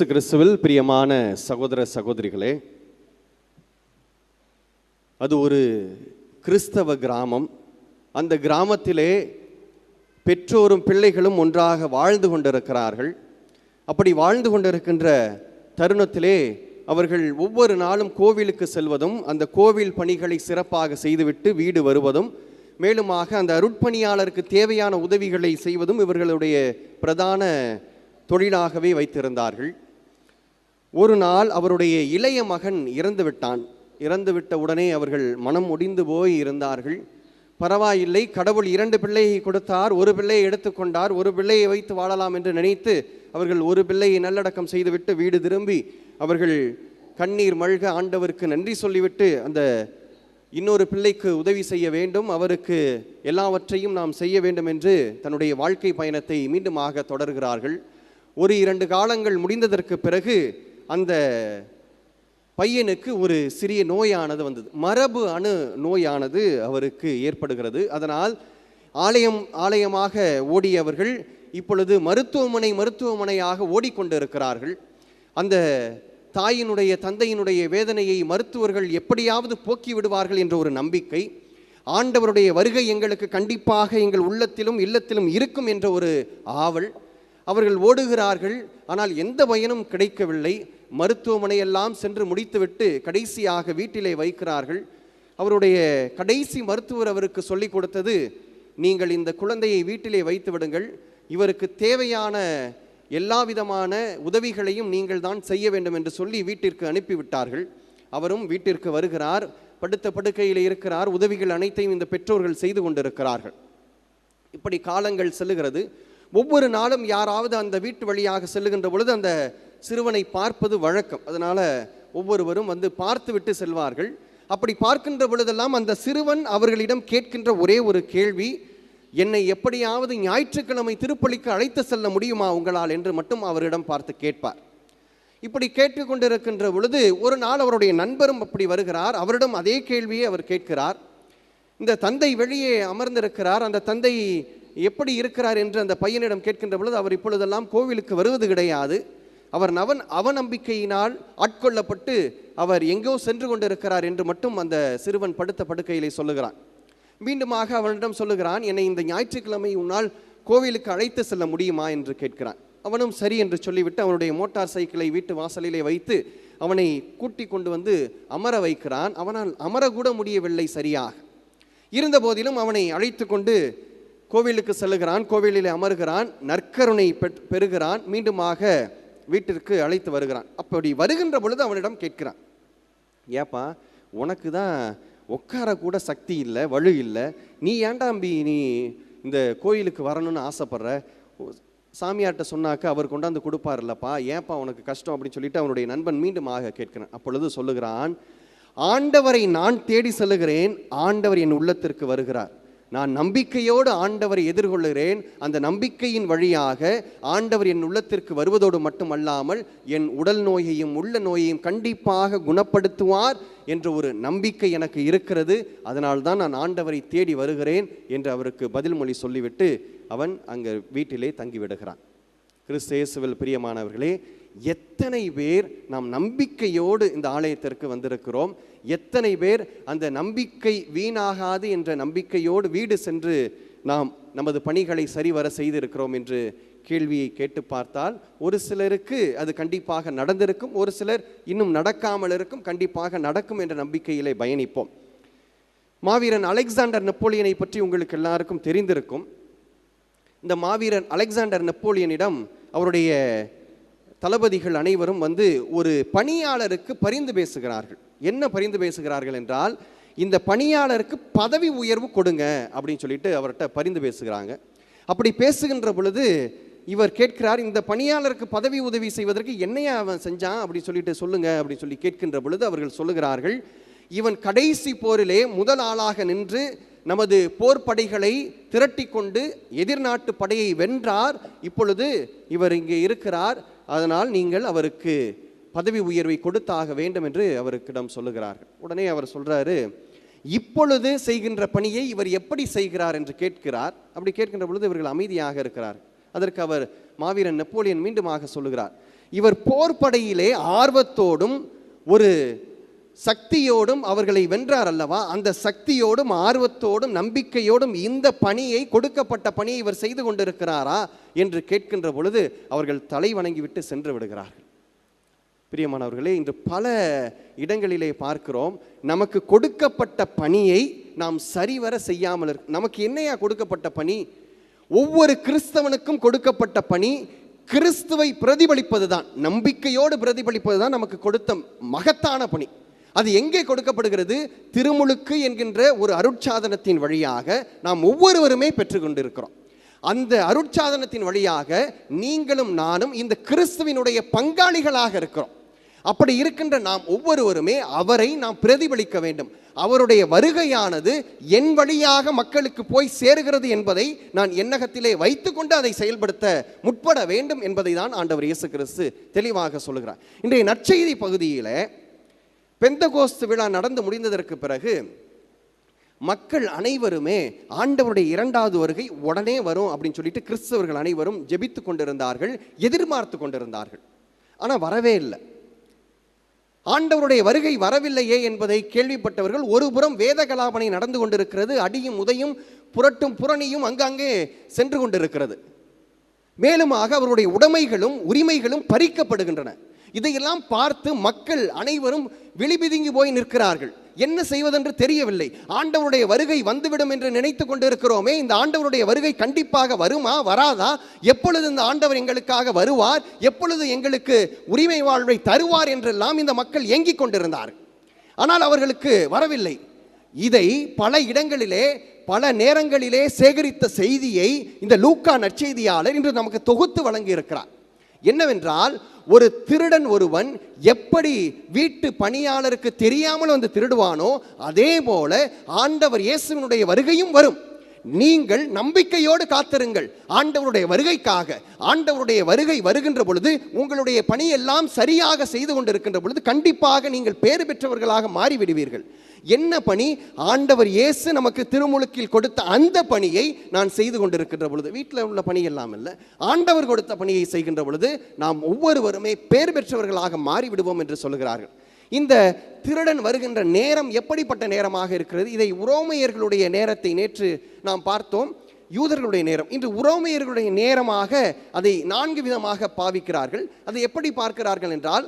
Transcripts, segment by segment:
இயேசு கிறிஸ்துவில் பிரியமான சகோதர சகோதரிகளே அது ஒரு கிறிஸ்தவ கிராமம். அந்த கிராமத்திலே பெற்றோரும் பிள்ளைகளும் ஒன்றாக வாழ்ந்து கொண்டிருக்கிறார்கள். அப்படி வாழ்ந்து கொண்டிருக்கின்ற தருணத்திலே அவர்கள் ஒவ்வொரு நாளும் கோவிலுக்கு செல்வதும் அந்த கோவில் பணிகளை சிறப்பாக செய்துவிட்டு வீடு வருவதும் மேலுமாக அந்த அருட்பணியாளருக்கு தேவையான உதவிகளை செய்வதும் இவர்களுடைய பிரதான தொழிலாகவே வைத்திருந்தார்கள். ஒரு நாள் அவருடைய இளைய மகன் இறந்து விட்டான் இறந்துவிட்ட உடனே அவர்கள் மனம் முடிந்து போய் இருந்தார்கள். பரவாயில்லை கடவுள் இரண்டு பிள்ளையை கொடுத்தார் ஒரு பிள்ளையை எடுத்துக்கொண்டார் ஒரு பிள்ளையை வைத்து வாழலாம் என்று நினைத்து அவர்கள் ஒரு பிள்ளையை நல்லடக்கம் செய்துவிட்டு வீடு திரும்பி அவர்கள் கண்ணீர் மல்க ஆண்டவருக்கு நன்றி சொல்லிவிட்டு அந்த இன்னொரு பிள்ளைக்கு உதவி செய்ய வேண்டும். அவருக்கு எல்லாவற்றையும் நாம் செய்ய வேண்டும் என்று தன்னுடைய வாழ்க்கை பயணத்தை மீண்டுமாக தொடர்கிறார்கள். ஒரு இரண்டு காலங்கள் முடிந்ததற்கு பிறகு அந்த பையனுக்கு ஒரு சிறிய நோயானது வந்தது. மரபு அணு நோயானது அவருக்கு ஏற்படுகிறது. அதனால் ஆலயம் ஆலயமாக ஓடியவர்கள் இப்பொழுது மருத்துவமனை மருத்துவமனையாக ஓடிக்கொண்டிருக்கிறார்கள். அந்த தாயினுடைய தந்தையினுடைய வேதனையை மருத்துவர்கள் எப்படியாவது போக்கி விடுவார்கள் என்ற ஒரு நம்பிக்கை ஆண்டவருடைய வருகை எங்களுக்கு கண்டிப்பாக எங்கள் உள்ளத்திலும் இல்லத்திலும் இருக்கும் என்ற ஒரு ஆவல் அவர்கள் ஓடுகிறார்கள் ஆனால் எந்த பயனும் கிடைக்கவில்லை. மருத்துவமனையெல்லாம் சென்று முடித்துவிட்டு கடைசியாக வீட்டிலே வைக்கிறார்கள். அவருடைய கடைசி மருத்துவர் அவருக்கு சொல்லிக் கொடுத்தது நீங்கள் இந்த குழந்தையை வீட்டிலே வைத்து விடுங்கள். இவருக்கு தேவையான எல்லா விதமான உதவிகளையும் நீங்கள் தான் செய்ய வேண்டும் என்று சொல்லி வீட்டிற்கு அனுப்பிவிட்டார்கள். அவரும் வீட்டிற்கு வருகிறார். படுத்த படுக்கையில் இருக்கிறார். உதவிகள் அனைத்தையும் இந்த பெற்றோர்கள் செய்து கொண்டிருக்கிறார்கள். இப்படி காலங்கள் செல்லுகிறது. ஒவ்வொரு நாளும் யாராவது அந்த வீட்டு வழியாக செல்லுகின்ற பொழுது அந்த சிறுவனை பார்ப்பது வழக்கம். அதனால் ஒவ்வொருவரும் வந்து பார்த்து விட்டு செல்வார்கள். அப்படி பார்க்கின்ற பொழுதெல்லாம் அந்த சிறுவன் அவர்களிடம் கேட்கின்ற ஒரே ஒரு கேள்வி என்னை எப்படியாவது ஞாயிற்றுக்கிழமை திருப்பலிக்கு அழைத்து செல்ல முடியுமா உங்களால்? என்று மட்டும் அவரிடம் பார்த்து கேட்பார். இப்படி கேட்டுக்கொண்டிருக்கின்ற பொழுது ஒரு நாள் அவருடைய நண்பரும் அப்படி வருகிறார். அவரிடம் அதே கேள்வியை அவர் கேட்கிறார். இந்த தந்தை வெளியே அமர்ந்திருக்கிறார். அந்த தந்தை எப்படி இருக்கிறார் என்று அந்த பையனிடம் கேட்கின்ற பொழுது அவர் இப்பொழுதெல்லாம் கோவிலுக்கு வருவது கிடையாது. அவர் நவன் அவநம்பிக்கையினால் ஆட்கொள்ளப்பட்டு அவர் எங்கோ சென்று கொண்டிருக்கிறார் என்று மட்டும் அந்த சிறுவன் படுத்த படுக்கையிலே சொல்லுகிறான். மீண்டுமாக அவனிடம் சொல்லுகிறான் என்னை இந்த ஞாயிற்றுக்கிழமை உன்னால் கோவிலுக்கு அழைத்து செல்ல முடியுமா? என்று கேட்கிறான். அவனும் சரி என்று சொல்லிவிட்டு அவனுடைய மோட்டார் சைக்கிளை வீட்டு வாசலிலே வைத்து அவனை கூட்டி கொண்டு வந்து அமர வைக்கிறான். அவனால் அமரக்கூட முடியவில்லை சரியாக. இருந்த போதிலும் அவனை அழைத்து கொண்டு கோவிலுக்கு செல்லுகிறான் கோவிலில் அமர்கிறான் நற்கருணை பெற்- பெறுகிறான் மீண்டுமாக வீட்டிற்கு அழைத்து வருகிறான். அப்படி வருகின்ற பொழுது அவனிடம் கேட்கிறான் ஏப்பா உனக்கு தான் உட்கார கூட சக்தி இல்லை வலு இல்லை. நீ ஏண்டாம்பி நீ இந்த கோயிலுக்கு வரணும்னு ஆசைப்படுற? சாமியார்கிட்ட சொன்னாக்க அவர் கொண்டாந்து கொடுப்பார்லப்பா ஏன்ப்பா உனக்கு கஷ்டம்? அப்படின்னு சொல்லிட்டு அவனுடைய நண்பன் மீண்டும் ஆக கேட்கிறான். அப்பொழுது சொல்லுகிறான் ஆண்டவரை நான் தேடி செல்லுகிறேன் ஆண்டவர் என் உள்ளத்திற்கு வருகிறார். நான் நம்பிக்கையோடு ஆண்டவரை எதிர்கொள்கிறேன் அந்த நம்பிக்கையின் வழியாக ஆண்டவர் என் உள்ளத்திற்கு வருவதோடு மட்டுமல்லாமல் என் உடல் நோயையும் உள்ள நோயையும் கண்டிப்பாக குணப்படுத்துவார் என்ற ஒரு நம்பிக்கை எனக்கு இருக்கிறது. அதனால்தான் நான் ஆண்டவரை தேடி வருகிறேன் என்று அவருக்கு பதில்மொழி சொல்லிவிட்டு அவன் அங்கே வீட்டிலே தங்கிவிடுகிறான். கிறிஸ்து பிரியமானவர்களே எத்தனை பேர் நாம் நம்பிக்கையோடு இந்த ஆலயத்திற்கு வந்திருக்கிறோம்? எத்தனை பேர் அந்த நம்பிக்கை வீணாகாது என்ற நம்பிக்கையோடு வீடு சென்று நாம் நமது பணிகளை சரிவர செய்திருக்கிறோம் என்று கேள்வியை கேட்டு பார்த்தால் ஒரு சிலருக்கு அது கண்டிப்பாக நடந்திருக்கும் ஒரு சிலர் இன்னும் நடக்காமல் இருக்கும் கண்டிப்பாக நடக்கும் என்ற நம்பிக்கையிலே பயணிப்போம். மாவீரன் அலெக்சாண்டர் நெப்போலியனை பற்றி உங்களுக்கு எல்லாருக்கும் தெரிந்திருக்கும். இந்த மாவீரன் அலெக்சாண்டர் நெப்போலியனிடம் அவருடைய தளபதிகள் அனைவரும் வந்து ஒரு பணியாளருக்கு பரிந்து பேசுகிறார்கள். என்ன பரிந்து பேசுகிறார்கள் என்றால் இந்த பணியாளருக்கு பதவி உயர்வு கொடுங்க அப்படின்னு சொல்லிட்டு அவர்கிட்ட பரிந்து பேசுகிறாங்க. அப்படி பேசுகின்ற பொழுது இவர் கேட்கிறார் இந்த பணியாளருக்கு பதவி உதவி செய்வதற்கு என்னையா அவன் செஞ்சான் அப்படின்னு சொல்லிட்டு சொல்லுங்க அப்படின்னு சொல்லி கேட்கின்ற பொழுது அவர்கள் சொல்லுகிறார்கள் இவன் கடைசி போரிலே முதல் ஆளாக நின்று நமது போர் படைகளை திரட்டி கொண்டு எதிர்நாட்டு படையை வென்றார். இப்பொழுது இவர் இங்கே இருக்கிறார். அதனால் நீங்கள் அவருக்கு பதவி உயர்வை கொடுத்தாக வேண்டும் என்று அவருக்கிடம் சொல்லுகிறார்கள். உடனே அவர் சொல்றாரு இப்பொழுது செய்கின்ற பணியை இவர் எப்படி செய்கிறார்? என்று கேட்கிறார். அப்படி கேட்கின்ற பொழுது இவர்கள் அமைதியாக இருக்கிறார். அதற்கு அவர் மாவீரன் நெப்போலியன் மீண்டுமாக சொல்லுகிறார் இவர் போர்படையிலே ஆர்வத்தோடும் ஒரு சக்தியோடும் அவர்களை வென்றார் அல்லவா? அந்த சக்தியோடும் ஆர்வத்தோடும் நம்பிக்கையோடும் இந்த பணியை கொடுக்கப்பட்ட பணியை இவர் செய்து கொண்டிருக்கிறாரா? என்று கேட்கின்ற பொழுது அவர்கள் தலை வணங்கிவிட்டு சென்று விடுகிறார்கள். பிரியமானவர்களே இன்று பல இடங்களிலே பார்க்கிறோம் நமக்கு கொடுக்கப்பட்ட பணியை நாம் சரிவர செய்யாமல் இருக்கு நமக்கு என்னையா கொடுக்கப்பட்ட பணி? ஒவ்வொரு கிறிஸ்தவனுக்கும் கொடுக்கப்பட்ட பணி கிறிஸ்துவை பிரதிபலிப்பது தான் நம்பிக்கையோடு பிரதிபலிப்பது தான் நமக்கு கொடுத்த மகத்தான பணி. அது எங்கே கொடுக்கப்படுகிறது? திருமுழுக்கு என்கின்ற ஒரு அருட்சாதனத்தின் வழியாக நாம் ஒவ்வொருவருமே பெற்றுக்கொண்டிருக்கிறோம். அந்த அருட்சாதனத்தின் வழியாக நீங்களும் நானும் இந்த கிறிஸ்துவினுடைய பங்காளிகளாக இருக்கிறோம். அப்படி இருக்கின்ற நாம் ஒவ்வொருவருமே அவரை நாம் பிரதிபலிக்க வேண்டும். அவருடைய வருகையானது என் வழியாக மக்களுக்கு போய் சேருகிறது என்பதை நான் எண்ணகத்திலே வைத்துக்கொண்டு அதை செயல்படுத்த முற்பட வேண்டும் என்பதை தான் ஆண்டவர் இயேசு கிறிஸ்து தெளிவாக சொல்லுகிறார். இன்றைய நற்செய்தி பகுதியில் பெந்தகோஸ்து விழா நடந்து முடிந்ததற்கு பிறகு மக்கள் அனைவருமே ஆண்டவருடைய இரண்டாவது வருகை உடனே வரும் அப்படின்னு சொல்லிட்டு கிறிஸ்தவர்கள் அனைவரும் ஜெபித்து கொண்டிருந்தார்கள் எதிர்பார்த்து கொண்டிருந்தார்கள். ஆனால் வரவே இல்லை. ஆண்டவருடைய வருகை வரவில்லையே என்பதை கேள்விப்பட்டவர்கள் ஒருபுறம் வேத கலாபனை நடந்து கொண்டிருக்கிறது அடியும் உதையும் புரட்டும் புரணியும் அங்கங்கே சென்று கொண்டிருக்கிறது. மேலுமாக அவருடைய உடைமைகளும் உரிமைகளும் பறிக்கப்படுகின்றன. இதையெல்லாம் பார்த்து மக்கள் அனைவரும் விழிபிதுங்கி போய் நிற்கிறார்கள். என்ன செய்வதென்று தெரியவில்லை. ஆண்டவருடைய வருகை வந்துவிடும் என்று நினைத்து கொண்டிருக்கிறோமே இந்த ஆண்டவருடைய வருகை கண்டிப்பாக வருமா வராதா? எப்பொழுது இந்த ஆண்டவர் எங்களுக்காக வருவார்? எப்பொழுது எங்களுக்கு உரிமை வாழ்வை தருவார் என்றெல்லாம் இந்த மக்கள் ஏங்கிக் கொண்டிருந்தார் ஆனால் அவர்களுக்கு வரவில்லை. இதை பல இடங்களிலே பல நேரங்களிலே சேகரித்த செய்தியை இந்த லூக்கா நற்செய்தியாளர் இன்று நமக்கு தொகுத்து வழங்கியிருக்கிறார். என்னவென்றால் ஒரு திருடன் ஒருவன் எப்படி வீட்டு பணியாளருக்கு தெரியாமல் வந்து திருடுவானோ அதே போல ஆண்டவர் இயேசுவினுடைய வருகையும் வரும். நீங்கள் நம்பிக்கையோடு காத்திருங்கள். ஆண்டவருடைய வருகைக்காக ஆண்டவருடைய வருகை வருகின்ற பொழுது உங்களுடைய பணியெல்லாம் சரியாக செய்து கொண்டிருக்கின்ற பொழுது கண்டிப்பாக நீங்கள் பேறு பெற்றவர்களாக மாறிவிடுவீர்கள். என்ன பணி? ஆண்டவர் இயேசு நமக்கு திருமுழுக்கில் கொடுத்த அந்த பணியை நான் செய்து கொண்டிருக்கின்ற பொழுது வீட்டில் உள்ள பணி எல்லாம் இல்லை ஆண்டவர் கொடுத்த பணியை செய்கின்ற பொழுது நாம் ஒவ்வொருவருமே பேர் பெற்றவர்களாக மாறிவிடுவோம் என்று சொல்கிறார்கள் இந்த திருடன் வருகின்ற நேரம் எப்படிப்பட்ட நேரமாக இருக்கிறது? இதை உரோமையர்களுடைய நேரத்தை நேற்று நாம் பார்த்தோம். யூதர்களுடைய நேரம். இன்று உரோமையர்களுடைய நேரமாக அதை நான்கு விதமாக பாவிக்கிறார்கள். அதை எப்படி பார்க்கிறார்கள் என்றால்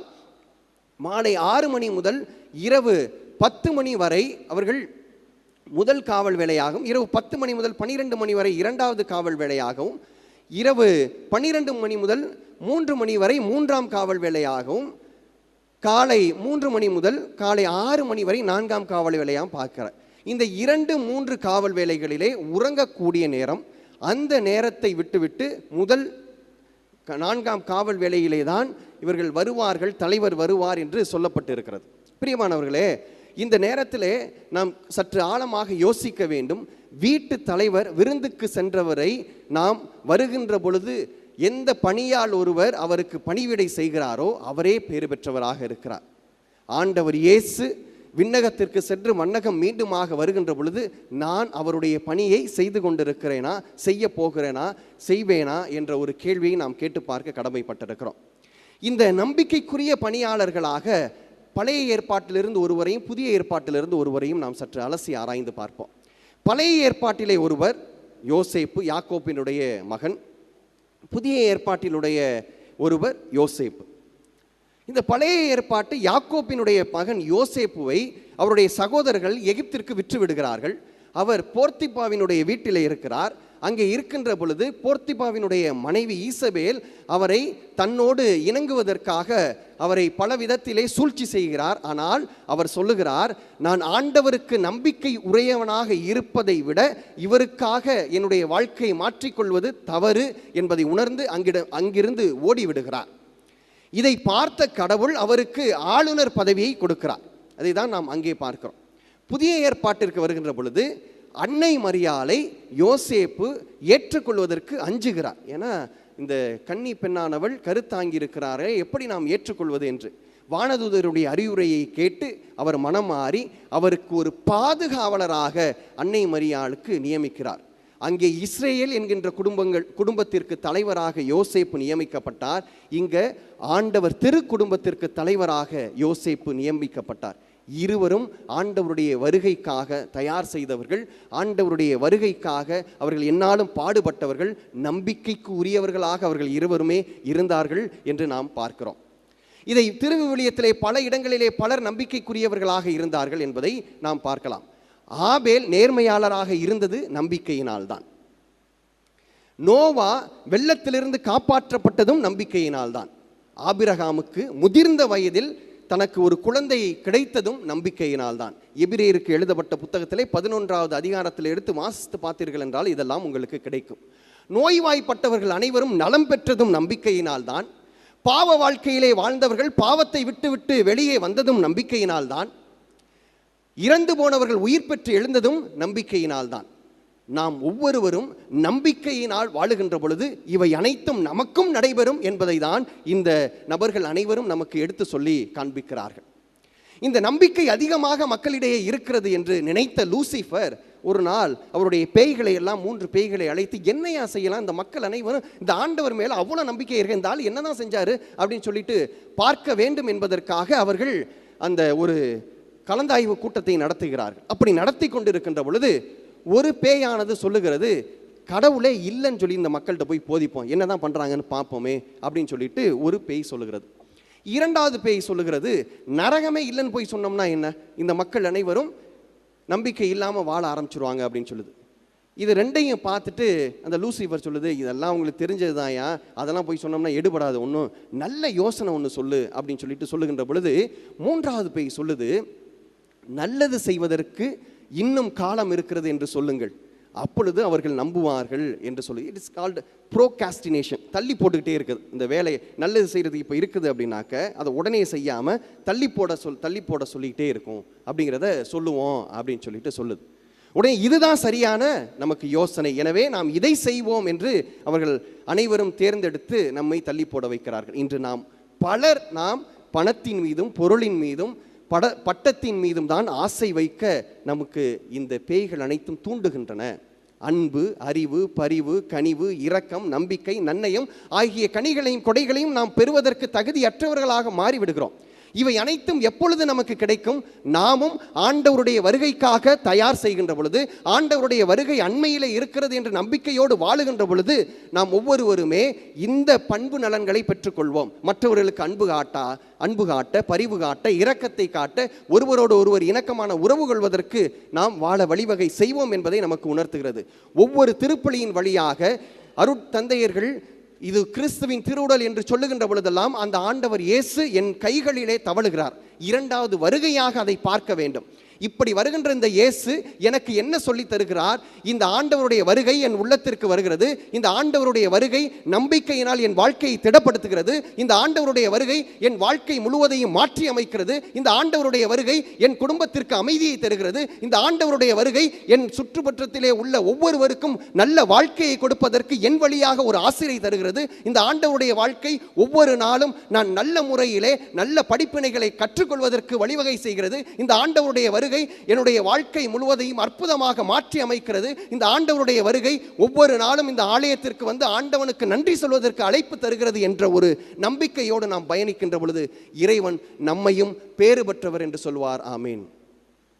மாலை ஆறு மணி முதல் இரவு பத்து மணி வரை அவர்கள் முதல் காவல் வேலையாகவும் இரவு பத்து மணி முதல் பன்னிரெண்டு மணி வரை இரண்டாவது காவல் வேலையாகவும் இரவு பன்னிரெண்டு மணி முதல் மூன்று மணி வரை மூன்றாம் காவல் வேலையாகவும் காலை மூன்று மணி முதல் காலை ஆறு மணி வரை நான்காம் காவல் வேலையாக பார்க்கிறார் இந்த இரண்டு மூன்று காவல் வேலைகளிலே உறங்கக்கூடிய நேரம் அந்த நேரத்தை விட்டுவிட்டு முதல் நான்காம் காவல் வேலையிலே தான் இவர்கள் வருவார்கள் தலைவர் வருவார் என்று சொல்லப்பட்டு இருக்கிறது பிரியமானவர்களே இந்த நேரத்திலே நாம் சற்று ஆழமாக யோசிக்க வேண்டும். வீட்டு தலைவர் விருந்துக்கு சென்றவரை நாம் வருகின்ற பொழுது எந்த பணியால் ஒருவர் அவருக்கு பணிவிடை செய்கிறாரோ அவரே பேறு பெற்றவராக இருக்கிறார். ஆண்டவர் இயேசு விண்ணகத்திற்கு சென்று மன்னகம் மீண்டுமாக வருகின்ற பொழுது நான் அவருடைய பணியை செய்து கொண்டிருக்கிறேனா செய்ய போகிறேனா செய்வேனா? என்ற ஒரு கேள்வியை நாம் கேட்டு பார்க்க கடமைப்பட்டிருக்கிறோம். இந்த நம்பிக்கைக்குரிய பணியாளர்களாக பழைய ஏற்பாட்டிலிருந்து ஒருவரையும் புதிய ஏற்பாட்டிலிருந்து ஒருவரையும் நாம் சற்று அலசி ஆராய்ந்து பார்ப்போம். பழைய ஏற்பாட்டிலே ஒருவர் யோசேப்பு யாக்கோப்பினுடைய மகன். புதிய ஏற்பாட்டிலுடைய ஒருவர் யோசேப்பு. இந்த பழைய ஏற்பாட்டு யாக்கோப்பினுடைய மகன் யோசேப்புவை அவருடைய சகோதரர்கள் எகிப்திற்கு விற்று விடுகிறார்கள். அவர் போர்த்திப்பாவினுடைய வீட்டில் இருக்கிறார். அங்கே இருக்கின்ற பொழுது போர்த்திபாவினுடைய மனைவி ஈசபேல் அவரை தன்னோடு இணங்குவதற்காக அவரை பல விதத்திலே சூழ்ச்சி செய்கிறார். ஆனால் அவர் சொல்லுகிறார் நான் ஆண்டவருக்கு நம்பிக்கை உடையவனாக இருப்பதை விட இவருக்காக என்னுடைய வாழ்க்கையை மாற்றிக்கொள்வது தவறு என்பதை உணர்ந்து அங்கிட அங்கிருந்து ஓடிவிடுகிறார். இதை பார்த்த கடவுள் அவருக்கு ஆளுநர் பதவியை கொடுக்கிறார். அதை தான் நாம் அங்கே பார்க்கிறோம். புதிய ஏற்பாட்டிற்கு வருகின்ற பொழுது அன்னை மரியாலை யோசேப்பு ஏற்றுக்கொள்வதற்கு அஞ்சுகிறார். ஏன்னா இந்த கன்னி பெண்ணானவள் கருத்தாங்கி இருக்கிறாரே எப்படி நாம் ஏற்றுக்கொள்வது என்று? வானதூதருடைய அறிவுரையை கேட்டு அவர் மனம் மாறி அவருக்கு ஒரு பாதுகாவலராக அன்னை மரியாளுக்கு நியமிக்கிறார். அங்கே இஸ்ரேல் என்கின்ற குடும்பங்கள் குடும்பத்திற்கு தலைவராக யோசேப்பு நியமிக்கப்பட்டார். இங்க ஆண்டவர் திரு குடும்பத்திற்கு தலைவராக யோசேப்பு நியமிக்கப்பட்டார். இருவரும் ஆண்டவருடைய வருகைக்காக தயார் செய்தவர்கள் ஆண்டவருடைய வருகைக்காக அவர்கள் என்னாலும் பாடுபட்டவர்கள் நம்பிக்கைக்கு உரியவர்களாக அவர்கள் இருவருமே இருந்தார்கள் என்று நாம் பார்க்கிறோம். இதை திருவிவிலியத்திலே பல இடங்களிலே பலர் நம்பிக்கைக்குரியவர்களாக இருந்தார்கள் என்பதை நாம் பார்க்கலாம். ஆபேல் நேர்மையாளராக இருந்தது நம்பிக்கையினால்தான். நோவா வெள்ளத்திலிருந்து காப்பாற்றப்பட்டதும் நம்பிக்கையினால்தான். ஆபிரகாமுக்கு முதிர்ந்த வயதில் தனக்கு ஒரு குழந்தை கிடைத்ததும் நம்பிக்கையினால்தான். எபிரேயருக்கு எழுதப்பட்ட புத்தகத்திலே பதினொன்றாவது அதிகாரத்தில் எடுத்து வாசித்து பார்த்தீர்கள் என்றால் இதெல்லாம் உங்களுக்கு கிடைக்கும். நோய்வாய்ப்பட்டவர்கள் அனைவரும் நலம் பெற்றதும் நம்பிக்கையினால்தான். பாவ வாழ்க்கையிலே வாழ்ந்தவர்கள் பாவத்தை விட்டுவிட்டு வெளியே வந்ததும் நம்பிக்கையினால்தான். இறந்து போனவர்கள் உயிர் பெற்று எழுந்ததும் நம்பிக்கையினால்தான். நாம் ஒவ்வொருவரும் நம்பிக்கையினால் வாழுகின்ற பொழுது இவை அனைத்தும் நமக்கும் நடைபெறும் என்பதை தான் இந்த நபர்கள் அனைவரும் நமக்கு எடுத்து சொல்லி காண்பிக்கிறார்கள். இந்த நம்பிக்கை அதிகமாக மக்களிடையே இருக்கிறது என்று நினைத்த லூசிஃபர் ஒரு நாள் அவருடைய பேய்களை எல்லாம் மூன்று பேய்களை அழைத்து என்னையா செய்யலாம்? இந்த மக்கள் அனைவரும் இந்த ஆண்டவர் மேல அவ்வளோ நம்பிக்கை இருக்கு இந்த ஆள் என்னதான் செஞ்சாரு? அப்படின்னு சொல்லிட்டு பார்க்க வேண்டும் என்பதற்காக அவர்கள் அந்த ஒரு கலந்தாய்வு கூட்டத்தை நடத்துகிறார்கள். அப்படி நடத்தி கொண்டிருக்கின்ற பொழுது ஒரு பேயானது சொல்லுகிறது கடவுளே இல்லைன்னு சொல்லி இந்த மக்கள்கிட்ட போய் போதிப்போம். என்னதான் பண்ணுறாங்கன்னு பார்ப்போமே அப்படின்னு சொல்லிட்டு ஒரு பேய் சொல்லுகிறது. இரண்டாவது பேய் சொல்லுகிறது நரகமே இல்லைன்னு போய் சொன்னோம்னா என்ன? இந்த மக்கள் அனைவரும் நம்பிக்கை இல்லாமல் வாழ ஆரம்பிச்சிருவாங்க அப்படின்னு சொல்லுது. இது ரெண்டையும் பார்த்துட்டு அந்த லூசிஃபர் சொல்லுது இதெல்லாம் உங்களுக்கு தெரிஞ்சது தான்யா அதெல்லாம் போய் சொன்னோம்னா எடுபடாது. ஒன்றும் நல்ல யோசனை ஒன்று சொல்லு அப்படின்னு சொல்லிட்டு சொல்லுகின்ற பொழுது மூன்றாவது பேய் சொல்லுது நல்லது செய்வதற்கு இன்னும் காலம் இருக்கிறது என்று சொல்லுங்கள். அப்பொழுது அவர்கள் நம்புவார்கள் என்று சொல்லி இட் இஸ் கால்டு ப்ரோகாஸ்டினேஷன் தள்ளி போட்டுக்கிட்டே இருக்குது. இந்த வேலையை நல்லது செய்கிறது இப்போ இருக்குது அப்படின்னாக்க அதை உடனே செய்யாமல் தள்ளி போட சொல் தள்ளி போட சொல்லிக்கிட்டே இருக்கும். அப்படிங்கிறத சொல்லுவோம் அப்படின்னு சொல்லிட்டு சொல்லுது. உடனே இதுதான் சரியான நமக்கு யோசனை. எனவே நாம் இதை செய்வோம் என்று அவர்கள் அனைவரும் தேர்ந்தெடுத்து நம்மை தள்ளி போட வைக்கிறார்கள். இன்று நாம் பலர் நாம் பணத்தின் மீதும் பொருளின் மீதும் பட பட்டத்தின் மீதும் தான் ஆசை வைக்க நமக்கு இந்த பேய்கள் அனைத்தும் தூண்டுகின்றன. அன்பு அறிவு பரிவு கனிவு இரக்கம் நம்பிக்கை நன்னயம் ஆகிய கனிகளையும் கொடைகளையும் நாம் பெறுவதற்கு தகுதியற்றவர்களாக மாறிவிடுகிறோம். இவை அனைத்தும் எப்பொழுது நமக்கு கிடைக்கும்? நாமும் ஆண்டவருடைய வருகைக்காக தயார் செய்கின்ற பொழுது ஆண்டவருடைய வருகை அண்மையிலே இருக்கிறது என்ற நம்பிக்கையோடு வாழுகின்ற பொழுது நாம் ஒவ்வொருவருமே இந்த பண்பு நலன்களை பெற்றுக்கொள்வோம். மற்றவர்களுக்கு அன்பு காட்டா அன்பு காட்ட பரிவு காட்ட இரக்கத்தை காட்ட ஒருவரோடு ஒருவர் இணக்கமான உறவு கொள்வதற்கு நாம் வாழ வழிவகை செய்வோம் என்பதை நமக்கு உணர்த்துகிறது. ஒவ்வொரு திருப்பலியின் வழியாக அருட்தந்தையர்கள் இது கிறிஸ்துவின் திருவுடல் என்று சொல்லுகின்ற பொழுதெல்லாம் அந்த ஆண்டவர் இயேசு என் கைகளிலே தவழுகிறார். இரண்டாவது வருகையாக அதை பார்க்க வேண்டும். இப்படி வருகின்ற இந்த இயேசு எனக்கு என்ன சொல்லி தருகிறார்? இந்த ஆண்டவருடைய வருகை என் உள்ளத்திற்கு வருகிறது. இந்த ஆண்டவருடைய வருகை நம்பிக்கையினால் என் வாழ்க்கையை திடப்படுத்துகிறது. இந்த ஆண்டவருடைய வருகை என் வாழ்க்கை முழுவதையும் மாற்றி அமைக்கிறது. இந்த ஆண்டவருடைய வருகை என் குடும்பத்திற்கு அமைதியை தருகிறது. இந்த ஆண்டவருடைய வருகை என் சுற்றுப்பற்றத்திலே உள்ள ஒவ்வொருவருக்கும் நல்ல வாழ்க்கையை கொடுப்பதற்கு என் வழியாக ஒரு ஆசிரியை தருகிறது. இந்த ஆண்டவருடைய வாழ்க்கை ஒவ்வொரு நாளும் நான் நல்ல முறையிலே நல்ல படிப்பினைகளை கற்றுக்கொள்வதற்கு வழிவகை செய்கிறது. இந்த ஆண்டவருடைய வருகை வருகை என்னுடைய வாழ்க்கை முழுவதையும் அற்புதமாக மாற்றி அமைக்கிறது. இந்த ஆண்டவருடைய வருகை ஒவ்வொரு நாளும் இந்த ஆலயத்திற்கு வந்து ஆண்டவனுக்கு நன்றி சொல்வதற்கு அழைப்பு தருகிறது என்ற ஒரு நம்பிக்கையோடு நாம் பயணிக்கின்ற பொழுது இறைவன் நம்மையும் பேறு பெற்றவர் என்று சொல்வார். ஆமீன்.